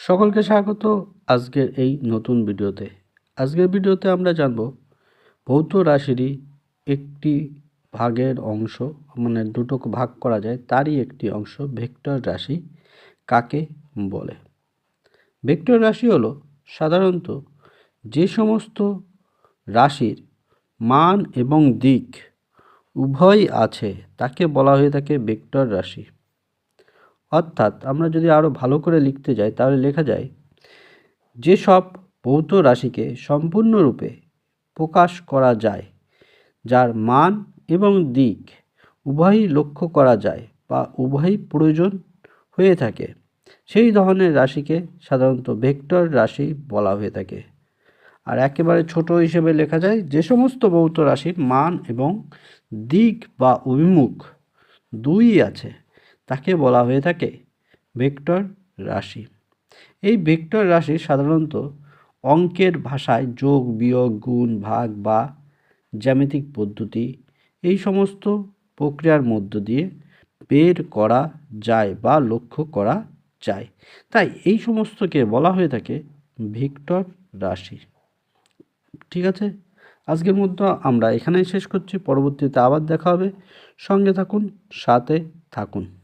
সকলকে স্বাগত আজকের এই নতুন ভিডিওতে। আজকের ভিডিওতে আমরা জানব ভৌত রাশিরই একটি ভাগের অংশ মানে দুটো ভাগ করা যায়, তারই একটি অংশ ভেক্টর রাশি কাকে বলে। ভেক্টর রাশি হলো সাধারণত যে সমস্ত রাশির মান এবং দিক উভয়ই আছে, তাকে বলা হয়ে থাকে ভেক্টর রাশি। অর্থাৎ আমরা যদি আরও ভালো করে লিখতে যাই, তাহলে লেখা যায়, যেসব ভৌত রাশিকে সম্পূর্ণরূপে প্রকাশ করা যায়, যার মান এবং দিক উভয়ই লক্ষ্য করা যায় বা উভয়ই প্রয়োজন হয়ে থাকে, সেই ধরনের রাশিকে সাধারণত ভেক্টর রাশি বলা হয়ে থাকে। আর একেবারে ছোট হিসেবে লেখা যায়, যে সমস্ত ভৌত রাশির মান এবং দিক বা অভিমুখ দুই আছে। তাকে বলা হয়ে থাকে ভেক্টর রাশি। এই ভেক্টর রাশি সাধারণত অঙ্কের ভাষায় যোগ, বিয়োগ, গুণ, ভাগ বা জ্যামিতিক পদ্ধতি এই সমস্ত প্রক্রিয়ার মধ্য দিয়ে বের করা যায় বা লক্ষ্য করা যায়। তাই এই সমস্তকে বলা হয়ে থাকে ভিক্টর রাশি। ঠিক আছে? আজকের মধ্যে আমরা এখানেই শেষ করছি। পরবর্তীতে আবার দেখা হবে। সঙ্গে থাকুন, সাথে থাকুন।